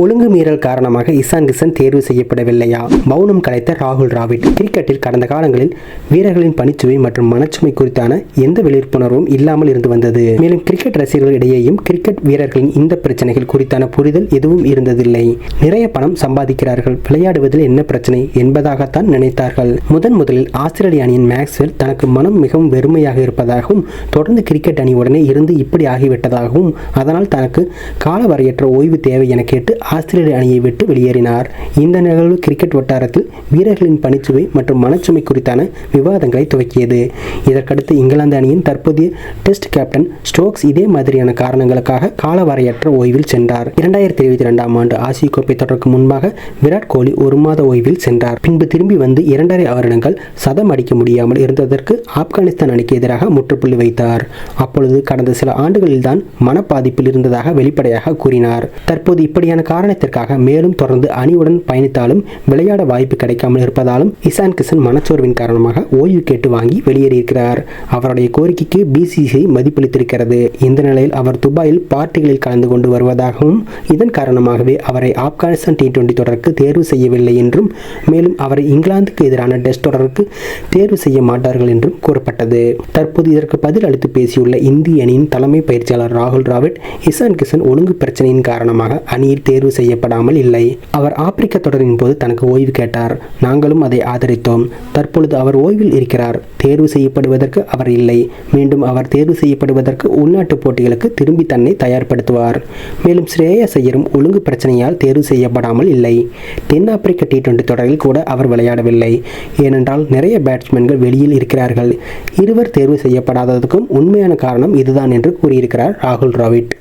ஒழுங்கு மீறல் காரணமாக இசான் கிஷன் தேர்வு செய்யப்படவில்லையா? மௌனம் கலைத்த ராகுல் டிராவிட். கிரிக்கெட்டில் கடந்த காலங்களில் வீரர்களின் பணிச்சுவை மற்றும் மனச்சுமை குறித்தான எந்த விழிப்புணர்வும் இல்லாமல் இருந்து வந்தது. மேலும் கிரிக்கெட் ரசிகர்கள் இடையேயும் கிரிக்கெட் வீரர்களின் இந்த பிரச்சனைகள் குறித்தான புரிதல் எதுவும் இருந்ததில்லை. நிறைய பணம் சம்பாதிக்கிறார்கள். விளையாடுவதில் என்ன பிரச்சனை என்பதாகத்தான் நினைத்தார்கள். முதன் முதலில் ஆஸ்திரேலிய அணியின் மேக்ஸ்வெல் தனக்கு மனம் மிகவும் வெறுமையாக இருப்பதாகவும் தொடர்ந்து கிரிக்கெட் அணியுடனே இருந்து இப்படி ஆகிவிட்டதாகவும் அதனால் தனக்கு காலவரையற்ற ஓய்வு தேவை என கேட்டு ஆஸ்திரேலிய அணியை விட்டு வெளியேறினார். இந்த நிகழ்வு கிரிக்கெட் வட்டாரத்தில் வீரர்களின் பணிச்சுவை மற்றும் மனச்சுமை குறித்தான விவாதங்களை துவக்கியது. இதற்கடுத்து இங்கிலாந்து அணியின் தற்போதைய டெஸ்ட் கேப்டன் ஸ்டோக்ஸ் இதே மாதிரியான காரணங்களுக்காக காலவரையற்ற ஓய்வில் சென்றார். இரண்டாயிரத்தி இருபத்தி ரெண்டாம் ஆண்டு ஆசிய கோப்பை தொடருக்கு முன்பாக விராட் கோலி ஒரு மாத ஓய்வில் சென்றார். பின்பு திரும்பி வந்து இரண்டரை வருடங்கள் சதம் அடிக்க முடியாமல் இருந்ததற்கு ஆப்கானிஸ்தான் அணிக்கு எதிராக முற்றுப்புள்ளி வைத்தார். அப்பொழுது கடந்த சில ஆண்டுகளில்தான் மனப்பாதிப்பில் இருந்ததாக வெளிப்படையாக கூறினார். தற்போது இப்படியான காரணத்திற்காக மேலும் தொடர்ந்து அணியுடன் பயணித்தாலும் விளையாட வாய்ப்பு கிடைக்காமல் இருப்பதாலும் இசான் கிஷன் மனச்சோர்வின் காரணமாக ஓய்வு கேட்டு வாங்கி வெளியேறியிருக்கிறார். அவருடைய கோரிக்கைக்கு பிசிசிஐ மதிப்பளித்திருக்கிறது. இந்த நிலையில் அவர் துபாயில் பார்ட்டிகளில் கலந்து கொண்டு வருவதாகவும் இதன் காரணமாகவே அவரை ஆப்கானிஸ்தான் டி டுவெண்டி தொடருக்கு தேர்வு செய்யவில்லை என்றும் மேலும் அவரை இங்கிலாந்துக்கு எதிரான டெஸ்ட் தொடருக்கு தேர்வு செய்ய மாட்டார்கள் என்றும் கூறப்பட்டது. தற்போது இதற்கு பதில் அளித்து பேசியுள்ள இந்திய அணியின் தலைமை பயிற்சியாளர் ராகுல் டிராவிட் இசான் கிஷன் ஒழுங்கு பிரச்சனையின் காரணமாக அணியில் தேர்வு செய்யப்படாமல் இல்லை. அவர் ஆப்பிரிக்க தொடரின் போது தனக்கு ஓய்வு கேட்டார். நாங்களும் அதை ஆதரித்தோம். தற்பொழுது அவர் ஓய்வில் இருக்கிறார். தேர்வு செய்யப்படுவதற்கு அவர் இல்லை. மீண்டும் அவர் தேர்வு செய்யப்படுவதற்கு உள்நாட்டு போட்டிகளுக்கு திரும்பி தன்னை தயார்படுத்துவார். மேலும் ஸ்ரேயஸ் ஐயரும் ஒழுங்கு பிரச்சனையால் தேர்வு செய்யப்படாமல் இல்லை. தென்னாப்பிரிக்க டி டுவெண்டி தொடரில் கூட அவர் விளையாடவில்லை. ஏனென்றால் நிறைய பேட்ஸ்மேன்கள் வெளியில் இருக்கிறார்கள். இருவர் தேர்வு செய்யப்படாததுக்கும் உண்மையான காரணம் இதுதான் என்று கூறியிருக்கிறார் ராகுல் டிராவிட்.